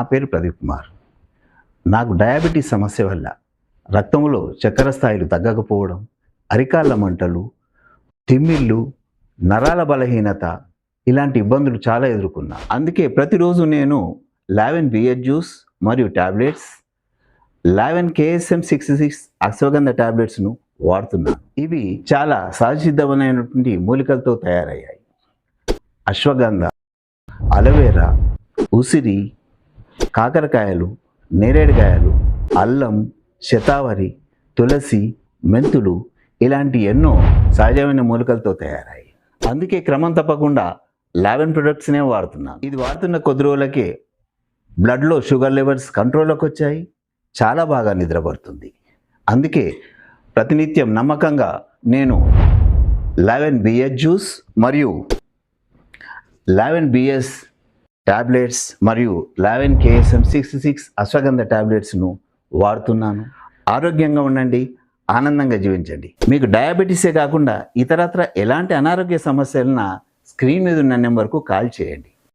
నా పేరు ప్రదీప్ కుమార్. నాకు డయాబెటీస్ సమస్య వల్ల రక్తంలో చక్కెర స్థాయిలు తగ్గకపోవడం అరికాళ్ళ మంటలు తిమ్మిళ్ళు నరాల బలహీనత ఇలాంటి ఇబ్బందులు చాలా ఎదుర్కొన్నా. అందుకే ప్రతిరోజు నేను లెవెన్ బియర్ జ్యూస్ మరియు టాబ్లెట్స్ లావెన్ కేఎస్ఎం సిక్స్ సిక్స్ అశ్వగంధ టాబ్లెట్స్ను వాడుతున్నాను ఇవి చాలా సహజసిద్ధమైనటువంటి మూలికలతో తయారయ్యాయి. అశ్వగంధ అలవేరా ఉసిరి కాకరకాయలు నేరేడుకాయలు అల్లం శతావరి తులసి మెంతులు ఇలాంటి ఎన్నో సహజమైన మూలికలతో తయారయ్యాయి. అందుకే క్రమం తప్పకుండా లావెన్ ప్రొడక్ట్స్నే వాడుతున్నాను ఇది వాడుతున్న కొద్ది రోజులకే బ్లడ్లో షుగర్ లెవెల్స్ కంట్రోల్లోకి వచ్చాయి. చాలా బాగా నిద్రపడుతుంది. అందుకే ప్రతినిత్యం నమ్మకంగా నేను లావెన్ బిఎస్ జ్యూస్ మరియు లావెన్ బిఎస్ టాబ్లెట్స్ మరియు eleven KSM six six ashwagandha టాబ్లెట్స్ను వాడుతున్నాను. ఆరోగ్యంగా ఉండండి ఆనందంగా జీవించండి. మీకు డయాబెటీసే కాకుండా ఇతరత్ర ఎలాంటి అనారోగ్య సమస్యలన స్క్రీన్ మీద ఉన్న నెంబర్కు కాల్ చేయండి.